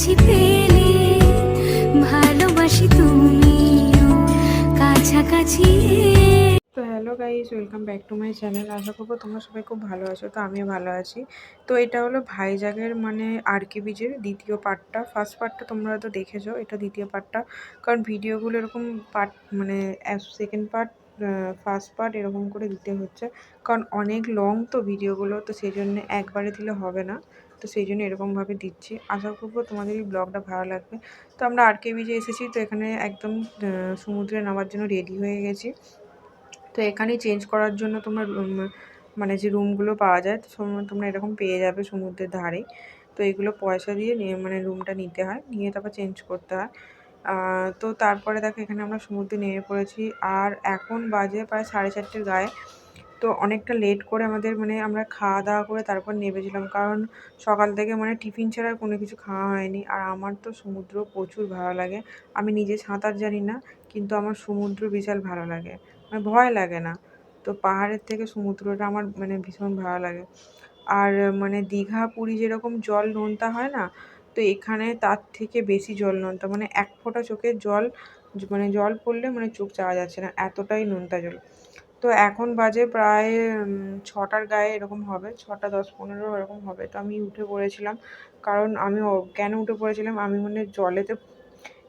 কাছাকাছি পেলে ভালোবাসি তুমিও কাছাকাছি তো hello guys, welcome back to my channel. আশা করব তোমরা সবাই খুব ভালো আছো, তো আমিও ভালো আছি। তো এটা হলো ভাইজাগের মানে আর কে বিজের দ্বিতীয় পার্টটা। ফার্স্ট পার্টটা তোমরা তো দেখেছ, এটা দ্বিতীয় পার্টটা। কারণ ভিডিওগুলো এরকম পার্ট মানে সেকেন্ড পার্ট ফার্স্ট পার্ট এরকম করে দিতে হচ্ছে। কারণ অনেক লং তো ভিডিওগুলো, তো সেই জন্য একবারে দিলে হবে না। তো সেই জন্য এরকমভাবে দিচ্ছি। আশা করব তোমাদের এই ব্লগটা ভালো লাগবে। তো আমরা আর কে বিজে এসেছি, তো এখানে একদম সমুদ্রে নামার জন্য রেডি হয়ে গেছি। তো এখানেই চেঞ্জ করার জন্য তোমার মানে যে রুমগুলো পাওয়া যায় তোমরা এরকম পেয়ে যাবে সমুদ্রের ধারে। তো এগুলো পয়সা দিয়ে নিয়ে মানে রুমটা নিতে হয়, নিয়ে তারপর চেঞ্জ করতে হয়। তো তারপরে দেখো এখানে আমরা সমুদ্রে নেমে পড়েছি। আর এখন বাজে প্রায় সাড়ে চারটের গায়ে। তো অনেকটা লেট করে আমাদের মানে আমরা খাওয়া দাওয়া করে তারপর নেমেছিলাম। কারণ সকাল থেকে মানে টিফিন ছাড়া কোনো কিছু খাওয়া হয়নি। আর আমার তো সমুদ্র প্রচুর ভালো লাগে। আমি নিজে সাঁতার জানি না, কিন্তু আমার সমুদ্র বিশাল ভালো লাগে। মানে ভয় লাগে না। তো পাহাড়ের থেকে সমুদ্রটা আমার মানে ভীষণ ভালো লাগে। আর মানে দীঘা, পুরী যেরকম জল নোনতা হয় না, তো এখানে তার থেকে বেশি জল নোনতা। মানে এক ফোঁটা চোখের জল মানে জল পড়লে মানে চোখ চাওয়া যাচ্ছে না। এতটাই নোনতা জল। তো এখন বাজে প্রায় ছটার গায়ে এরকম হবে, ছটা দশ পনেরো এরকম হবে। তো আমি উঠে পড়েছিলাম, কারণ আমি কেন উঠে পড়েছিলাম? আমি মানে জলেতে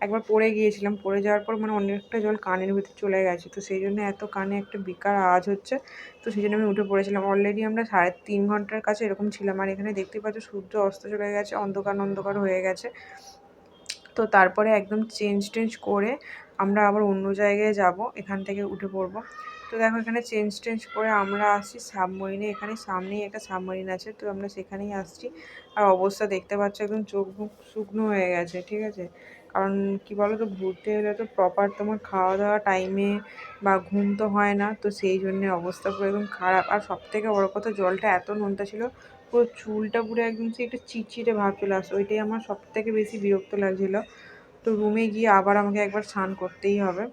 একবার পড়ে গিয়েছিলাম। পড়ে যাওয়ার পর মানে অনেকটা জল কানের ভিতর চলে গেছে। তো সেই জন্য এত কানে একটা বিকার আওয়াজ হচ্ছে। তো সেই জন্য আমি উঠে পড়েছিলাম। অলরেডি আমরা সাড়ে তিন ঘণ্টার কাছে এরকম ছিলাম। আর এখানে দেখতে পাচ্ছ সূর্য অস্ত চলে গেছে, অন্ধকার অন্ধকার হয়ে গেছে। তো তারপরে একদম চেঞ্জ টেঞ্জ করে আমরা আবার অন্য জায়গায় যাব, এখান থেকে উঠে পড়ব। তো দেখো এখানে চেঞ্জ টেঞ্জ করে আমরা আসছি সাবমরিনে এখানে সামনেই একটা সাবমরিন আছে, তো আমরা সেখানেই আসছি। আর অবস্থা দেখতে পাচ্ছ একদম চোখ মুখ শুকনো হয়ে গেছে, ঠিক আছে? কারণ কি বলো তো ঘুরতে গেলে তো প্রপার তোমার খাওয়া দাওয়া টাইমে বা ঘুম তো হয় না, তো সেই জন্যে অবস্থা পুরো একদম খারাপ। আর সব থেকে বড় কথা, জলটা এত নোনতা ছিল, পুরো চুলটা পুরো একদম সে একটা চিটচিটে ভাব চলে আসতো। ওইটাই আমার সব থেকে বেশি বিরক্ত লাগছিল। তো রুমে গিয়ে আবার আমাকে একবার স্নান করতেই হবে।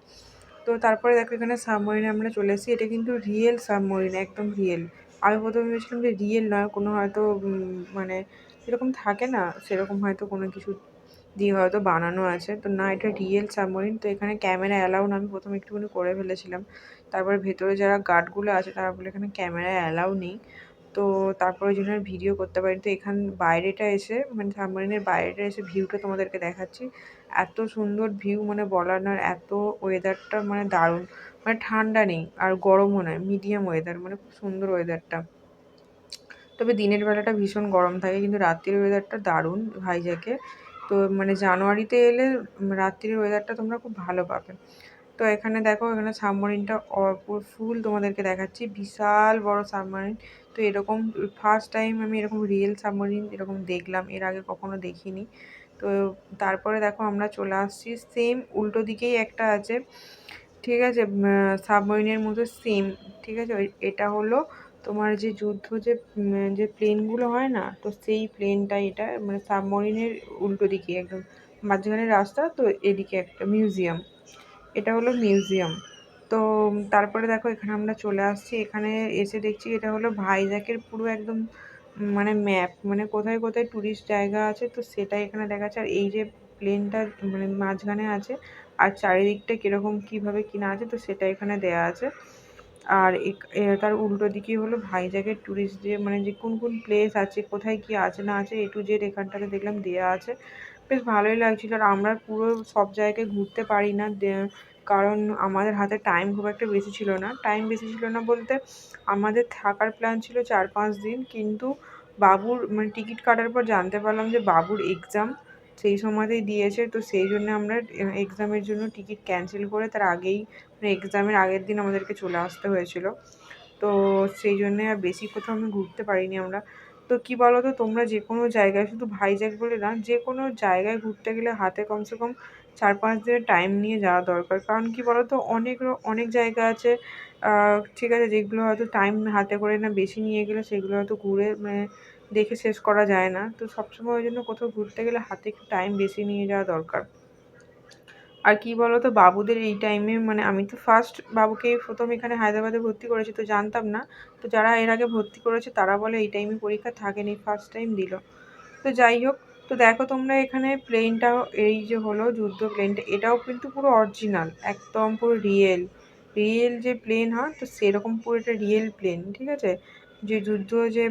তো তারপরে দেখো এখানে সাবমেরিনে আমরা চলে এসেছি। এটা কিন্তু রিয়েল সাবমেরিন একদম রিয়েল আমি প্রথমে ভেবেছিলাম যে রিয়েল নয় কোনো হয়তো মানে যেরকম থাকে না, সেরকম হয়তো কোনো কিছু দিয়ে হয়তো বানানো আছে। তো না, এটা রিয়েল সাবমেরিন তো এখানে ক্যামেরা অ্যালাউ না, আমি প্রথমে একটুখানি করে ফেলেছিলাম। তারপরে ভেতরে যারা গার্ডগুলো আছে, তারা বলে এখানে ক্যামেরা অ্যালাউ নেই। তো তারপরে জন্য ভিডিও করতে পারি তো এখান বাইরেটা এসে মানে সাবমেরিনের বাইরেটা এসে ভিউটা তোমাদেরকে দেখাচ্ছি। এত সুন্দর ভিউ মানে বলার না এত ওয়েদারটা মানে দারুণ। মানে ঠান্ডা নেই আর গরমও নয় মিডিয়াম ওয়েদার মানে খুব সুন্দর ওয়েদারটা তবে দিনের বেলাটা ভীষণ গরম থাকে, কিন্তু রাত্রির ওয়েদারটা দারুণ ভাইজ্যাকে তো মানে জানুয়ারিতে এলে রাত্রির ওয়েদারটা তোমরা খুব ভালো পাবে। তো এখানে দেখো, এখানে সাবমারিনটা পুরো ফুল তোমাদেরকে দেখাচ্ছি। বিশাল বড় সাবমারিন তো এরকম ফার্স্ট টাইম আমি এরকম রিয়েল সাবমারিন এরকম দেখলাম, এর আগে কখনো দেখিনি। তো তারপরে দেখো আমরা চলে আসছি সেম উল্টো দিকেই একটা আছে, ঠিক আছে? সাবমেরিনের মতো সেম ঠিক আছে? এটা হলো তোমার যে যুদ্ধ যে যে প্লেনগুলো হয় না, তো সেই প্লেনটাই এটা মানে সাবমেরিনের উল্টো দিকে একদম, মাঝখানে রাস্তা, তো এদিকে একটা মিউজিয়াম এটা হলো মিউজিয়াম তো তারপরে দেখো এখানে আমরা চলে আসছি। এখানে এসে দেখছি এটা হলো ভাইজ্যাকের পুরো একদম মানে ম্যাপ মানে কোথায় কোথায় টুরিস্ট জায়গা আছে তো সেটাই এখানে দেখাচ্ছে। আর এই যে প্লেনটা মানে মাঝখানে আছে আর চারিদিকটা কীরকম, কীভাবে কিনা আছে তো সেটা এখানে দেয়া আছে। আর তার উল্টো দিকে হলো ভাইজ্যাগের টুরিস্ট যে মানে যে কোন কোন প্লেস আছে, কোথায় কি আছে, না আছে এ টু জেড এখানটাতে দেখলাম দেয়া আছে। বেশ ভালোই লাগছিল। আর আমরা পুরো সব জায়গায় ঘুরতে পারি না। কারণ আমাদের হাতে টাইম খুব একটা বেশি ছিল না। টাইম বেশি ছিল না বলতে আমাদের থাকার প্ল্যান ছিল চার পাঁচ দিন। কিন্তু বাবুর মানে টিকিট কাটার পর জানতে পারলাম যে বাবুর এক্সাম সেই সময়তেই দিয়েছে। তো সেই জন্য আমরা এক্সামের জন্য টিকিট ক্যান্সেল করে তার আগেই মানে এক্সামের আগের দিন আমাদেরকে চলে আসতে হয়েছিল। তো সেই জন্যে আর বেশি কোথাও আমি ঘুরতে পারিনি আমরা। তো কি বলো তো তোমরা যে কোনো জায়গায় শুধু ভাইজ্যাক বলে না যে কোনো জায়গায় ঘুরতে গেলে হাতে কমসে কম চার পাঁচ দিনের টাইম নিয়ে যাওয়া দরকার। কারণ কি বলো তো অনেক অনেক জায়গা আছে ঠিক আছে, যেগুলো হয়তো টাইম হাতে করে না বেশি নিয়ে গেলে সেগুলো হয়তো ঘুরে মানে দেখে শেষ করা যায় না। তো সবসময় ওই জন্য কোথাও ঘুরতে গেলে হাতে একটু টাইম বেশি নিয়ে যাওয়া দরকার। আর কি বলতো? বাবুদের এই টাইমে মানে আমি তো ফার্স্ট বাবুকে প্রথম এখানে হায়দ্রাবাদে ভর্তি করেছি তো জানতাম না। তো যারা এর আগে ভর্তি করেছে তারা বলে এই টাইমে পরীক্ষা থাকেনি ফার্স্ট টাইম দিল। তো যাই হোক তো দেখো তোমরা এখানে প্লেনটা এই যে হলো যুদ্ধ প্লেনটা এটাও কিন্তু পুরো অরিজিনাল একদম পুরো রিয়েল রিয়েল যে প্লেন হয়, তো সেরকম পুরো এটা রিয়েল প্লেন ঠিক আছে? যে যুদ্ধ যে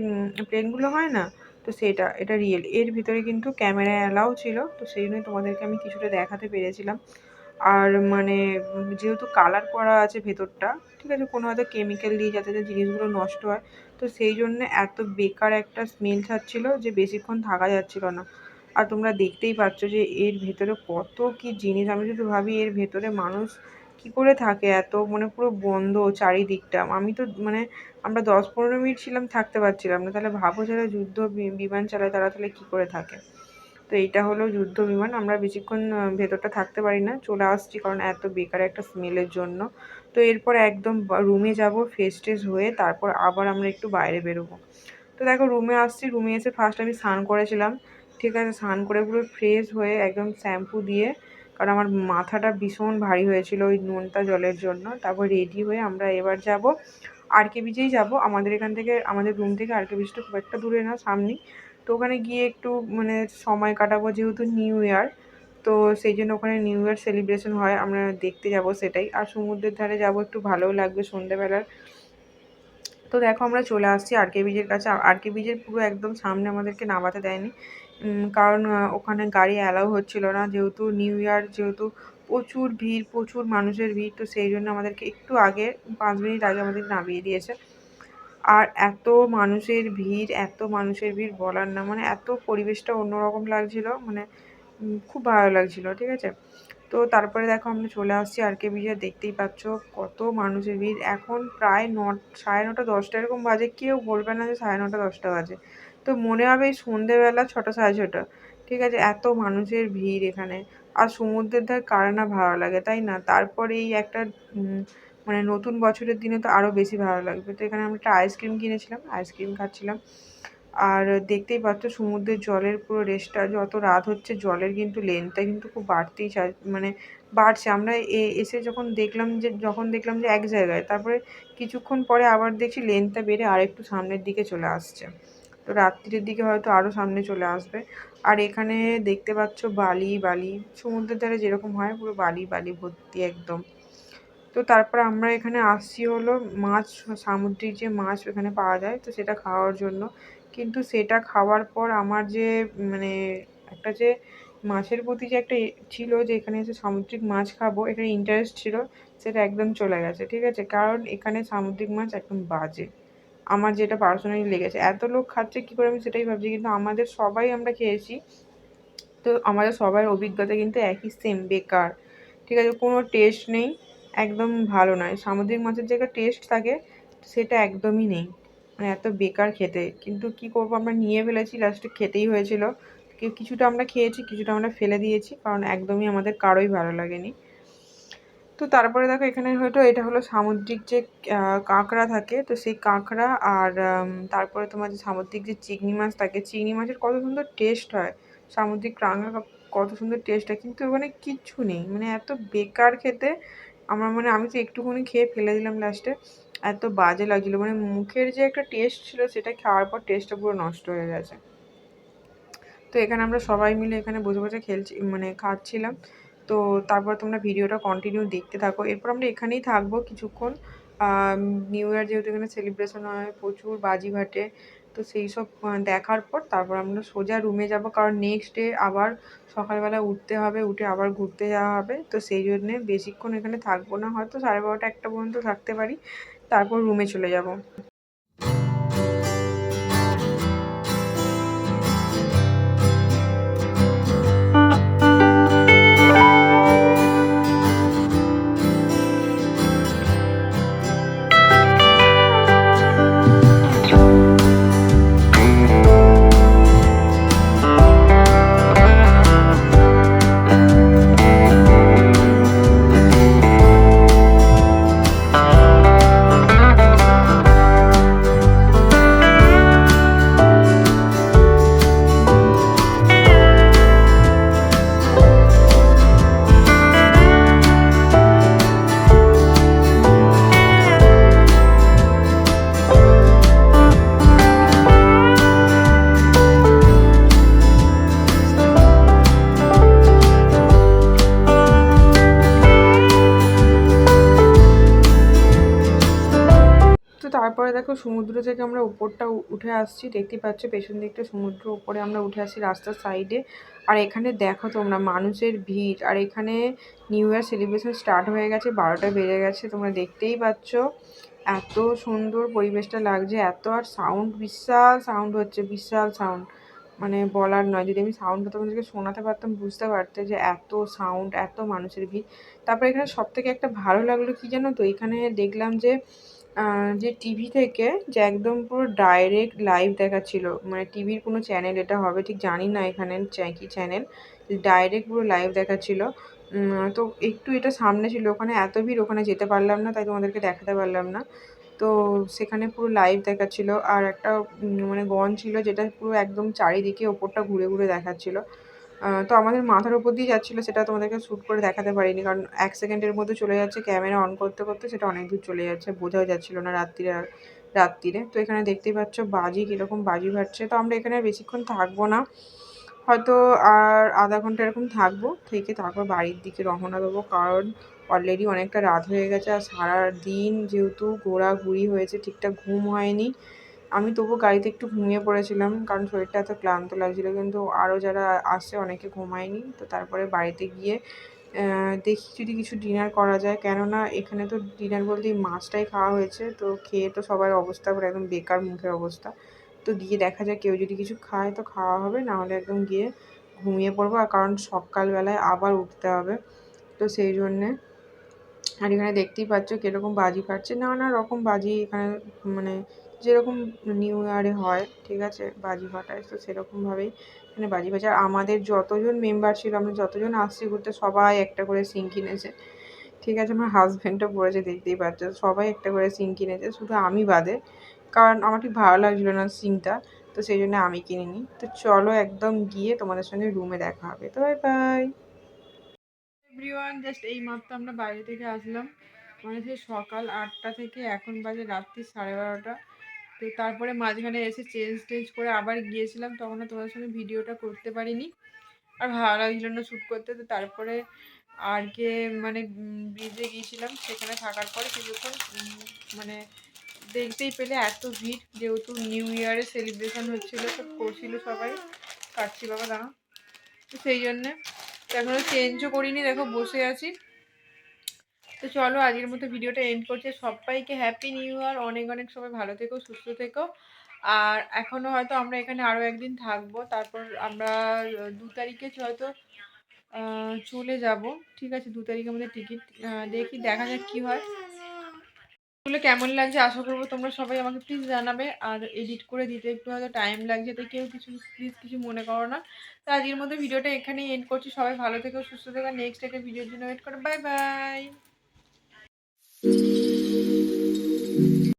প্লেনগুলো হয় না, তো সেটা, এটা রিয়েল এর ভিতরে কিন্তু ক্যামেরা অ্যালাউ ছিল, তো সেই জন্যই তোমাদেরকে আমি কিছুটা দেখাতে পেরেছিলাম। আর মানে যেহেতু কালার করা আছে ভেতরটা, ঠিক আছে? কোনো হয়তো কেমিক্যাল দিয়ে যাতে জিনিসগুলো নষ্ট হয়, তো সেই জন্য এত বেকার একটা স্মেল ছাড়ছিল যে বেশিক্ষণ থাকা যাচ্ছিল না। আর তোমরা দেখতেই পাচ্ছ যে এর ভেতরে কত কি জিনিস। আমি যদি ভাবি এর ভেতরে মানুষ কি করে থাকে? এত মানে পুরো বন্ধ চারিদিকটা। আমি তো মানে আমরা দশ পনেরো মিনিট ছিলাম, থাকতে পারছিলাম না। তাহলে ভাবো যারা যুদ্ধ বিমান চালায় তারা তাহলে কী করে থাকে? তো এইটা হলো যুদ্ধ বিমান। আমরা বেশিক্ষণ ভেতরটা থাকতে পারি না। চলে আসছি কারণ এত বেকার একটা স্মেলের জন্য। তো এরপর একদম রুমে যাব ফ্রেশ টেস হয়ে, তারপর আবার আমরা একটু বাইরে বেরোবো। তো দেখো, রুমে আসছি। রুমে এসে ফার্স্ট আমি স্নান করেছিলাম। ঠিক আছে, স্নান করে পুরো ফ্রেশ হয়ে একদম শ্যাম্পু দিয়ে, কারণ আমার মাথাটা ভীষণ ভারী হয়েছিল ওই নোনতা জলের জন্য, তারপর রেডি হয়ে আমরা এবার যাব আর কে বিচেই যাব। আমাদের এখান থেকে, আমাদের রুম থেকে আর কে বিচটা খুব একটা দূরে না, সামনেই। তো ওখানে গিয়ে একটু মানে সময় কাটাবো যেহেতু নিউ ইয়ার তো সেই জন্য ওখানে নিউ ইয়ার সেলিব্রেশন হয়, আমরা দেখতে যাব সেটাই। আর সমুদ্রের ধারে যাব একটু ভালোও লাগবে সন্ধ্যেবেলার তো দেখো আমরা চলে আসছি আর কে বিজের কাছে। আর কে বিজের পুরো একদম সামনে আমাদেরকে নামাতে দেয়নি। কারণ ওখানে গাড়ি অ্যালাউ হচ্ছিল না। যেহেতু নিউ ইয়ার যেহেতু প্রচুর ভিড়, প্রচুর মানুষের ভিড়, তো সেই জন্য আমাদেরকে একটু আগে, পাঁচ মিনিট আগে আমাদের নামিয়ে দিয়েছে। আর এত মানুষের ভিড়, এত মানুষের ভিড় বলার না মানে এত পরিবেশটা অন্যরকম লাগছিল মানে খুব ভালো লাগছিল, ঠিক আছে? তো তারপরে দেখো আমরা চলে আসছি আর কে বিজয় দেখতেই পাচ্ছ কত মানুষের ভিড়। এখন প্রায় ন, সাড়ে নটা দশটা, এরকম বাজে, কেউ বলবে না যে সাড়ে নটা দশটা বাজে। তো মনে হবে এই সন্ধেবেলা ছটা সাড়ে ছটা। ঠিক আছে, এত মানুষের ভিড় এখানে। আর সমুদ্রের ধার কার না ভালো লাগে, তাই না? তারপরে এই একটা মানে নতুন বছরের দিনে তো আরও বেশি ভালো লাগবে। তো এখানে আমরা একটা আইসক্রিম কিনেছিলাম, আইসক্রিম খাচ্ছিলাম। আর দেখতেই পাচ্ছ সমুদ্রের জলের পুরো রেসটা, যত রাত হচ্ছে জলের কিন্তু লেনটা কিন্তু খুব বাড়তেই মানে বাড়ছে। আমরা এসে যখন দেখলাম যে, যখন দেখলাম যে এক জায়গায়, তারপরে কিছুক্ষণ পরে আবার দেখছি লেনটা বেড়ে আরেকটু সামনের দিকে চলে আসছে। তো রাত্রির দিকে হয়তো আরও সামনে চলে আসবে। আর এখানে দেখতে পাচ্ছ বালি বালি। সমুদ্রের ধারে যেরকম হয় পুরো বালি বালি ভর্তি একদম। তো তারপর আমরা এখানে আসছি হলো মাছ, সামুদ্রিক যে মাছ এখানে পাওয়া যায়, তো সেটা খাওয়ার জন্য। কিন্তু সেটা খাওয়ার পর আমার যে মানে একটা যে মাছের প্রতি যে একটা ছিল যে এখানে এসে সামুদ্রিক মাছ খাব, এখানে ইন্টারেস্ট ছিল, সেটা একদম চলে গেছে, ঠিক আছে? কারণ এখানে সামুদ্রিক মাছ একদম বাজে। আমার যেটা পার্সোনালি লেগেছে। এত লোক খাচ্ছে, কী করে আমি সেটাই ভাবছি, কিন্তু আমাদের সবাই আমরা খেয়েছি। তো আমাদের সবার অভিজ্ঞতা কিন্তু একই সেম বেকার। ঠিক আছে, কোনো টেস্ট নেই, একদম ভালো নয়। সামুদ্রিক মাছের জায়গায় টেস্ট থাকে, সেটা একদমই নেই। মানে এত বেকার খেতে। কিন্তু কি করব, আমরা নিয়ে ফেলেছি লাস্টে খেতেই হয়েছিল। কিছুটা আমরা খেয়েছি, কিছুটা আমরা ফেলে দিয়েছি, কারণ একদমই আমাদের কারোই ভালো লাগেনি। তো তারপরে দেখো এখানে হয়তো এটা হলো সামুদ্রিক যে কাঁকড়া থাকে, তো সেই কাঁকড়া আর তারপরে তোমার যে সামুদ্রিক যে চিংড়ি মাছ থাকে, চিংড়ি মাছের কত সুন্দর টেস্ট হয়। সামুদ্রিক কাঁকড়া কত সুন্দর টেস্ট হয়, কিন্তু ওখানে কিচ্ছু নেই। মানে এত বেকার খেতে, আমার মানে আমি তো একটুখানি খেয়ে ফেলে দিলাম লাস্টে এত বাজে লাগছিল। মানে মুখের যে একটা টেস্ট ছিল, সেটা খাওয়ার পর টেস্টটা পুরো নষ্ট হয়ে গেছে। তো এখানে আমরা সবাই মিলে এখানে বসে বসে খেলছি মানে খাচ্ছিলাম। তো তারপর তোমরা ভিডিওটা কন্টিনিউ দেখতে থাকো। এরপর আমরা এখানেই থাকব কিছুক্ষণ। নিউ ইয়ার যেহেতু এখানে সেলিব্রেশন হয়, প্রচুর বাজি ঘাটে, তো সেই সব দেখার পর তারপর আমরা সোজা রুমে যাব। কারণ নেক্সট ডে আবার সকালবেলা উঠতে হবে, উঠে আবার ঘুরতে যাওয়া হবে। তো সেই জন্যে বেশিক্ষণ এখানে থাকব না। হয়তো সাড়ে বারোটা একটা পর্যন্ত থাকতে পারি। তারপর রুমে চলে যাব। সমুদ্র থেকে আমরা উপরটা উঠে আসছি। দেখতেই পাচ্ছ, পেছন দিকটা সমুদ্র উপরে আমরা উঠে আসছি রাস্তার সাইডে আর এখানে দেখো তোমরা, মানুষের ভিড়। আর এখানে নিউ ইয়ার সেলিব্রেশন স্টার্ট হয়ে গেছে, বারোটা বেজে গেছে, তোমরা দেখতেই পাচ্ছ। এত সুন্দর পরিবেশটা লাগছে, এত আর সাউন্ড বিশাল সাউন্ড হচ্ছে, বিশাল সাউন্ড মানে বলার নয়, যদি আমি সাউন্ডটা তোমাদেরকে শোনাতে পারতাম, বুঝতে পারতে যে এত সাউন্ড এত মানুষের ভিড়। তারপরে এখানে সব থেকে একটা ভালো লাগল কি জানো তো? এখানে দেখলাম যে যে টিভি থেকে যে একদম পুরো ডাইরেক্ট লাইভ দেখাচ্ছিল মানে টিভির কোনো চ্যানেল এটা হবে ঠিক জানি না এখানে কি চ্যানেল ডাইরেক্ট পুরো লাইভ দেখাচ্ছিল। তো একটু এটা সামনে ছিল, ওখানে এত ভিড়, ওখানে যেতে পারলাম না, তাই তোমাদেরকে দেখাতে পারলাম না। তো সেখানে পুরো লাইভ দেখাচ্ছিল, আর একটা মানে গন ছিল যেটা পুরো একদম চারিদিকে ওপরটা ঘুরে ঘুরে দেখাচ্ছিল। তো আমাদের মাথার উপর দিয়ে যাচ্ছিল, সেটা তোমাদেরকে শ্যুট করে দেখাতে পারিনি। কারণ এক সেকেন্ডের মধ্যে চলে যাচ্ছে ক্যামেরা অন করতে করতে, সেটা অনেক দূর চলে যাচ্ছে, বোঝাও যাচ্ছিল না রাত্রিরে আর রাত্রিরে। তো এখানে দেখতেই পাচ্ছ বাজি, কীরকম বাজি ফাটছে তো আমরা এখানে বেশিক্ষণ থাকব না। হয়তো আর আধা ঘণ্টা এরকম থাকব, থেকে তারপর বাড়ির দিকে রওনা দেবো। কারণ অলরেডি অনেকটা রাত হয়ে গেছে, আর সারা দিন যেহেতু ঘোরাঘুরি হয়েছে, ঠিকঠাক ঘুম হয়নি। আমি তবু গাড়িতে একটু ঘুমিয়ে পড়েছিলাম, কারণ শরীরটা এত ক্লান্ত লাগছিল। কিন্তু আরও যারা আসছে অনেকে ঘুমায়নি। তো তারপরে বাড়িতে গিয়ে দেখি যদি কিছু ডিনার করা যায়। কেননা এখানে তো ডিনার বলতেই মাছটাই খাওয়া হয়েছে। তো খেয়ে তো সবার অবস্থা পুরো একদম বেকার মুখের অবস্থা। তো গিয়ে দেখা যায় কেউ যদি কিছু খায় তো খাওয়া হবে। না হলে একদম গিয়ে ঘুমিয়ে পড়ব। আর কারণ সকালবেলায় আবার উঠতে হবে। তো সেই জন্যে আর এখানে দেখতেই পাচ্ছ কীরকম বাজি ফাটছে। নানা রকম বাজি এখানে মানে যেরকম নিউ ইয়ারে হয়, ঠিক আছে, বাজি ফাটায়, তো সেরকমভাবেই এখানে বাজি আর আমাদের যতজন মেম্বার ছিল, আমরা যতজন আসছি ঘুরতে, সবাই একটা করে সিং কিনেছে। ঠিক আছে, আমার হাজব্যান্ডও পড়েছে, দেখতেই পাচ্ছ, সবাই একটা করে সিং কিনেছে, শুধু আমি বাদে। কারণ আমার ঠিক ভালো লাগছিল না সিংটা তো সেই জন্য আমি কিনিনি। তো চলো একদম গিয়ে তোমাদের সঙ্গে রুমে দেখা হবে। তো বাই বাই জাস্ট এই মাত্র আমরা বাইরে থেকে আসলাম। মানে সেই সকাল আটটা থেকে এখন বাজে রাত্রি সাড়ে বারোটা। তো তারপরে মাঝখানে এসে চেঞ্জ টেঞ্জ করে আবার গিয়েছিলাম, তখন তোমাদের সঙ্গে ভিডিওটা করতে পারিনি। আর ভালো লাগছিল না শ্যুট করতে, তো তারপরে আর কে মানে ব্রিজে গিয়েছিলাম, সেখানে থাকার পরে কিছুক্ষণ মানে দেখতেই পেলে এত ভিড়, যেহেতু নিউ ইয়ারে সেলিব্রেশন হচ্ছিল, তো করছিল সবাই। কাটছি বাবা, দাঁড়া। তো সেই জন্যে এখনও চেঞ্জও করিনি, দেখো বসে আছি। তো চলো আজকের মতো ভিডিওটা এন্ড করছে। সবাইকে হ্যাপি নিউ ইয়ার অনেক অনেক সবাই ভালো থেকো, সুস্থ থেকো। আর এখনও হয়তো আমরা এখানে আরও একদিন থাকব। তারপর আমরা দু তারিখে হয়তো চলে যাব। ঠিক আছে, দু তারিখে আমাদের টিকিট দেখি, দেখা যাক কি হয়। এগুলো কেমন লাগছে আশা করব তোমরা সবাই আমাকে প্লিজ জানাবে। আর এডিট করে দিতে একটু হয়তো টাইম লাগছে। তো কেউ কিছু প্লিজ কিছু মনে করো না। তো আজকের মধ্যে ভিডিওটা এখানেই এন্ড করছি। সবাই ভালো থেকো, সুস্থ থেকো। নেক্সট একটা ভিডিওর জন্য ওয়েট করো। Bye bye Mm-hmm.